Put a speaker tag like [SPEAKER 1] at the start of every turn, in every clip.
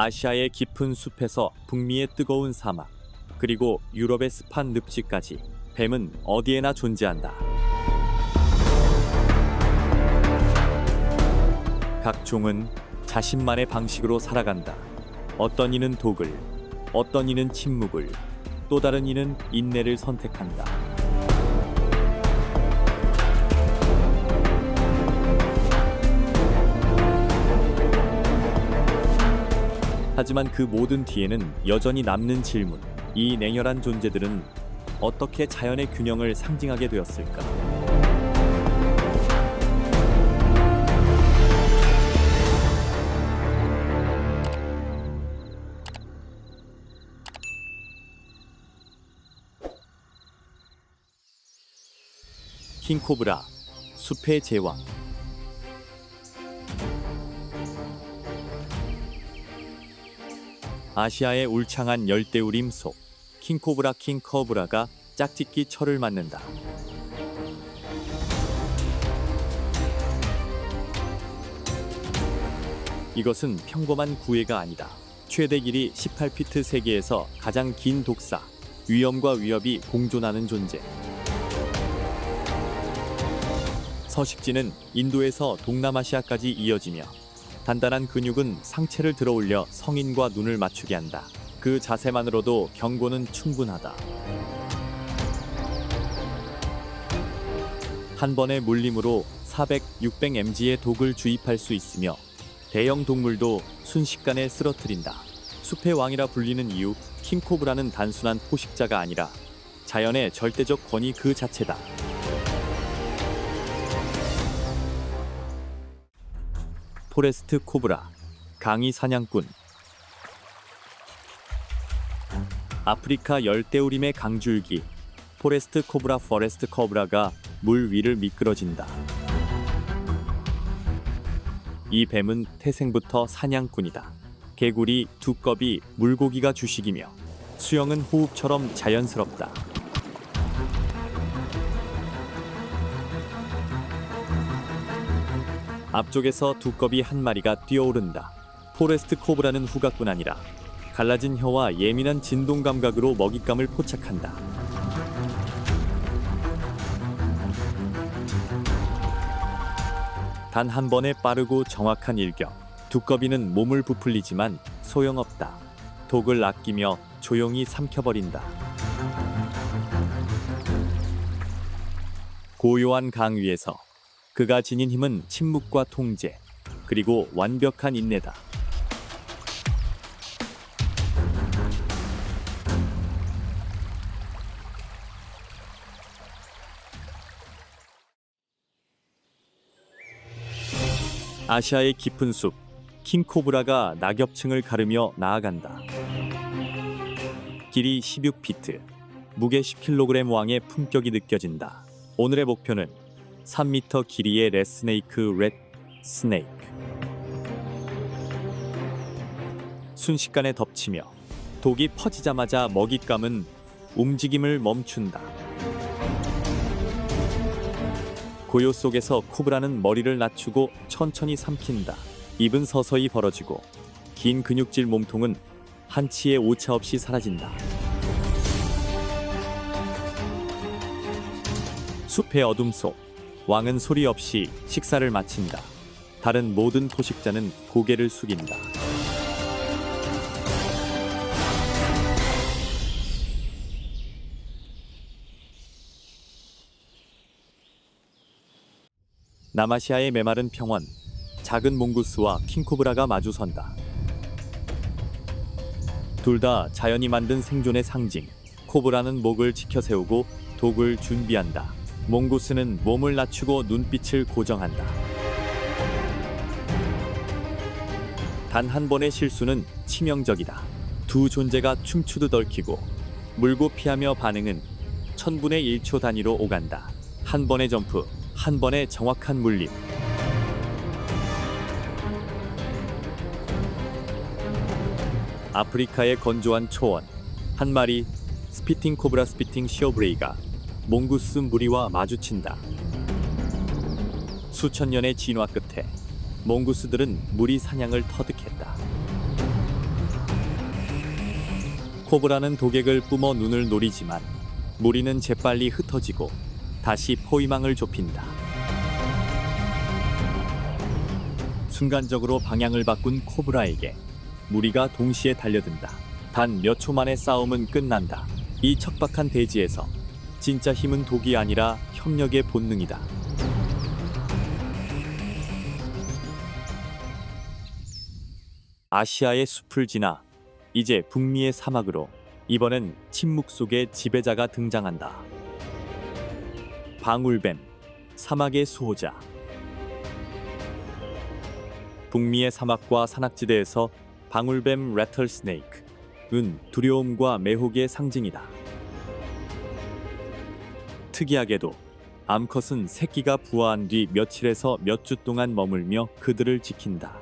[SPEAKER 1] 아시아의 깊은 숲에서 북미의 뜨거운 사막, 그리고 유럽의 습한 늪지까지 뱀은 어디에나 존재한다. 각 종은 자신만의 방식으로 살아간다. 어떤 이는 독을, 어떤 이는 침묵을, 또 다른 이는 인내를 선택한다. 하지만 그 모든 뒤에는 여전히 남는 질문. 이 냉혈한 존재들은 어떻게 자연의 균형을 상징하게 되었을까? 킹코브라, 숲의 제왕. 아시아의 울창한 열대우림 속 킹코브라 킹커브라가 짝짓기 철을 맞는다. 이것은 평범한 구애가 아니다. 최대 길이 18피트 세계에서 가장 긴 독사, 위험과 위협이 공존하는 존재. 서식지는 인도에서 동남아시아까지 이어지며 단단한 근육은 상체를 들어 올려 성인과 눈을 맞추게 한다. 그 자세만으로도 경고는 충분하다. 한 번의 물림으로 400, 600mg의 독을 주입할 수 있으며 대형 동물도 순식간에 쓰러뜨린다. 숲의 왕이라 불리는 이유, 킹코브라는 단순한 포식자가 아니라 자연의 절대적 권위 그 자체다. 포레스트 코브라, 강이 사냥꾼. 아프리카 열대우림의 강줄기, 포레스트 코브라 포레스트 코브라가 물 위를 미끄러진다. 이 뱀은 태생부터 사냥꾼이다. 개구리, 두꺼비, 물고기가 주식이며 수영은 호흡처럼 자연스럽다. 앞쪽에서 두꺼비 한 마리가 뛰어오른다. 포레스트 코브라는 후각뿐 아니라 갈라진 혀와 예민한 진동 감각으로 먹잇감을 포착한다. 단 한 번의 빠르고 정확한 일격. 두꺼비는 몸을 부풀리지만 소용없다. 독을 아끼며 조용히 삼켜버린다. 고요한 강 위에서 그가 지닌 힘은 침묵과 통제, 그리고 완벽한 인내다. 아시아의 깊은 숲, 킹코브라가 낙엽층을 가르며 나아간다. 길이 16피트, 무게 10kg 왕의 품격이 느껴진다. 오늘의 목표는 3m 길이의 레스네이크 렛 스네이크. 순식간에 덮치며 독이 퍼지자마자 먹잇감은 움직임을 멈춘다. 고요 속에서 코브라는 머리를 낮추고 천천히 삼킨다. 입은 서서히 벌어지고 긴 근육질 몸통은 한치의 오차 없이 사라진다. 숲의 어둠 속 왕은 소리 없이 식사를 마친다. 다른 모든 포식자는 고개를 숙인다. 남아시아의 메마른 평원, 작은 몽구스와 킹코브라가 마주선다. 둘 다 자연이 만든 생존의 상징. 코브라는 목을 지켜 세우고 독을 준비한다. 몽구스는 몸을 낮추고 눈빛을 고정한다. 단 한 번의 실수는 치명적이다. 두 존재가 춤추듯 얽히고 물고 피하며 반응은 천분의 1초 단위로 오간다. 한 번의 점프, 한 번의 정확한 물림. 아프리카의 건조한 초원. 한 마리 스피팅 코브라 스피팅 시어브레이가 몽구스 무리와 마주친다. 수천 년의 진화 끝에 몽구스들은 무리 사냥을 터득했다. 코브라는 독액을 뿜어 눈을 노리지만 무리는 재빨리 흩어지고 다시 포위망을 좁힌다. 순간적으로 방향을 바꾼 코브라에게 무리가 동시에 달려든다. 단 몇 초 만에 싸움은 끝난다. 이 척박한 대지에서 진짜 힘은 독이 아니라 협력의 본능이다. 아시아의 숲을 지나 이제 북미의 사막으로 이번엔 침묵 속에 지배자가 등장한다. 방울뱀, 사막의 수호자. 북미의 사막과 산악지대에서 방울뱀 레털 스네이크은 두려움과 매혹의 상징이다. 특이하게도 암컷은 새끼가 부화한 뒤 며칠에서 몇 주 동안 머물며 그들을 지킨다.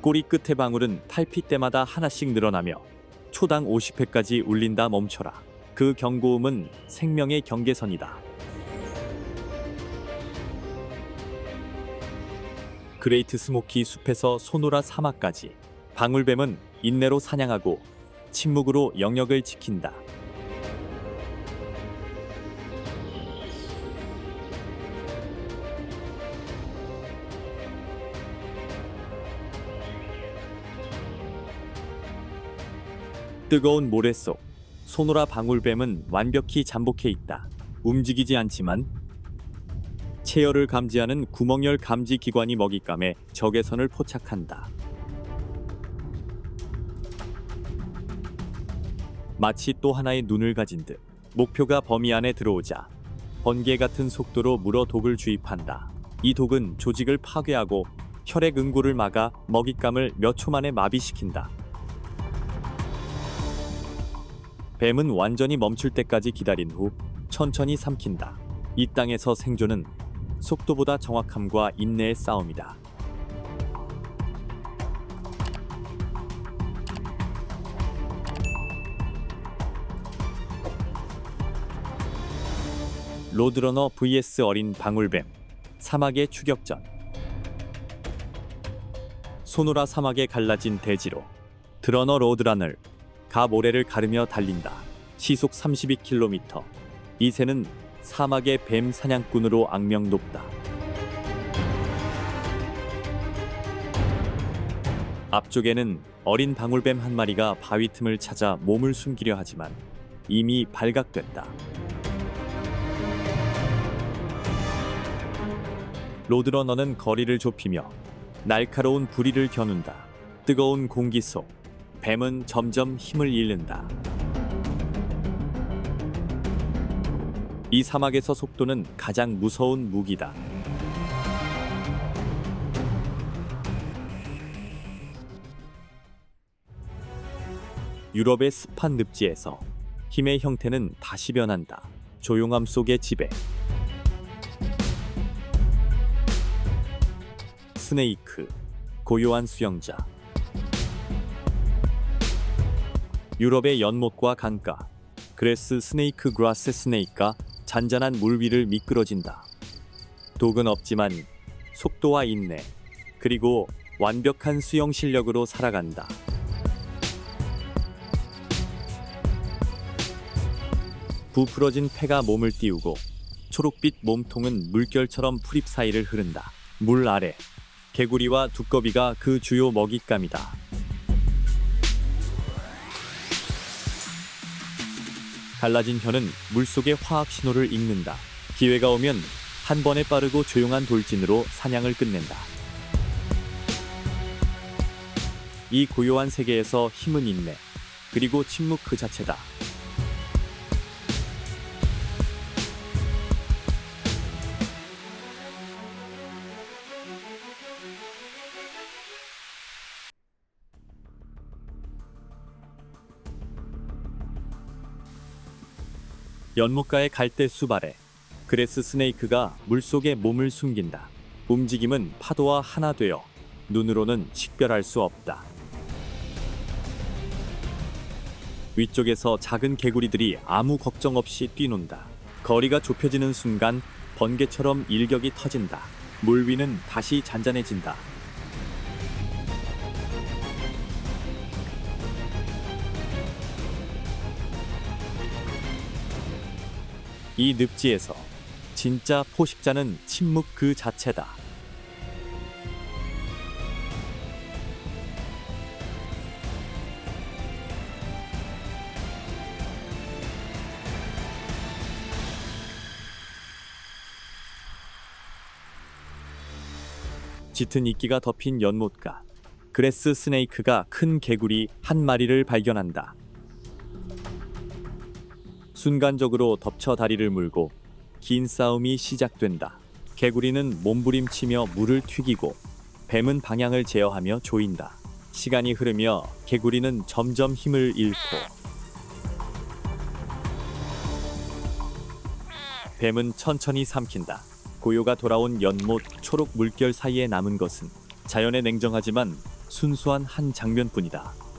[SPEAKER 1] 꼬리 끝의 방울은 탈피 때마다 하나씩 늘어나며 초당 50회까지 울린다 멈춰라. 그 경고음은 생명의 경계선이다. 그레이트 스모키 숲에서 소노라 사막까지 방울뱀은 인내로 사냥하고 침묵으로 영역을 지킨다. 뜨거운 모래 속 소노라 방울뱀은 완벽히 잠복해 있다. 움직이지 않지만 체열을 감지하는 구멍열 감지 기관이 먹잇감에 적외 선을 포착한다. 마치 또 하나의 눈을 가진 듯 목표가 범위 안에 들어오자 번개 같은 속도로 물어 독을 주입한다. 이 독은 조직을 파괴하고 혈액 응고를 막아 먹잇감을 몇 초 만에 마비시킨다. 뱀은 완전히 멈출 때까지 기다린 후 천천히 삼킨다. 이 땅에서 생존은 속도보다 정확함과 인내의 싸움이다. 로드러너 vs 어린 방울뱀 사막의 추격전 소노라 사막에 갈라진 대지로 드러너 로드러널 가 모래를 가르며 달린다. 시속 32km. 이 새는 사막의 뱀 사냥꾼으로 악명 높다. 앞쪽에는 어린 방울뱀 한 마리가 바위 틈을 찾아 몸을 숨기려 하지만 이미 발각됐다. 로드러너는 거리를 좁히며 날카로운 부리를 겨눈다. 뜨거운 공기 속 뱀은 점점 힘을 잃는다. 이 사막에서 속도는 가장 무서운 무기다. 유럽의 습한 늪지에서 힘의 형태는 다시 변한다. 조용함 속의 지배. 스네이크, 고요한 수영자. 유럽의 연못과 강가, 그레스 스네이크 그라스 스네이크가 잔잔한 물 위를 미끄러진다. 독은 없지만 속도와 인내, 그리고 완벽한 수영 실력으로 살아간다. 부풀어진 폐가 몸을 띄우고 초록빛 몸통은 물결처럼 풀잎 사이를 흐른다. 물 아래 개구리와 두꺼비가 그 주요 먹잇감이다. 갈라진 혀는 물속의 화학 신호를 읽는다. 기회가 오면 한 번에 빠르고 조용한 돌진으로 사냥을 끝낸다. 이 고요한 세계에서 힘은 인내, 그리고 침묵 그 자체다. 연못가의 갈대 숲 아래 그레스 스네이크가 물속에 몸을 숨긴다. 움직임은 파도와 하나 되어 눈으로는 식별할 수 없다. 위쪽에서 작은 개구리들이 아무 걱정 없이 뛰논다. 거리가 좁혀지는 순간 번개처럼 일격이 터진다. 물 위는 다시 잔잔해진다. 이 늪지에서 진짜 포식자는 침묵 그 자체다. 짙은 이끼가 덮인 연못가. 그레스 스네이크가 큰 개구리 한 마리를 발견한다. 순간적으로 덮쳐 다리를 물고 긴 싸움이 시작된다. 개구리는 몸부림치며 물을 튀기고 뱀은 방향을 제어하며 조인다. 시간이 흐르며 개구리는 점점 힘을 잃고 뱀은 천천히 삼킨다. 고요가 돌아온 연못 초록 물결 사이에 남은 것은 자연의 냉정하지만 순수한 한 장면뿐이다.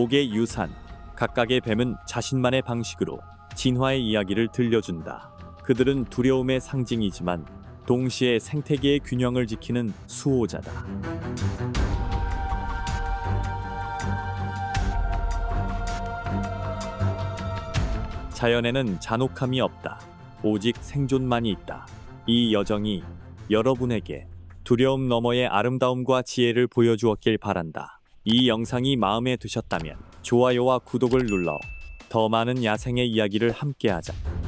[SPEAKER 1] 독의 유산 각각의 뱀은 자신만의 방식으로 진화의 이야기를 들려준다. 그들은 두려움의 상징이지만 동시에 생태계의 균형을 지키는 수호자다. 자연에는 잔혹함이 없다. 오직 생존만이 있다. 이 여정이 여러분에게 두려움 너머의 아름다움과 지혜를 보여주었길 바란다. 이 영상이 마음에 드셨다면 좋아요와 구독을 눌러 더 많은 야생의 이야기를 함께하자.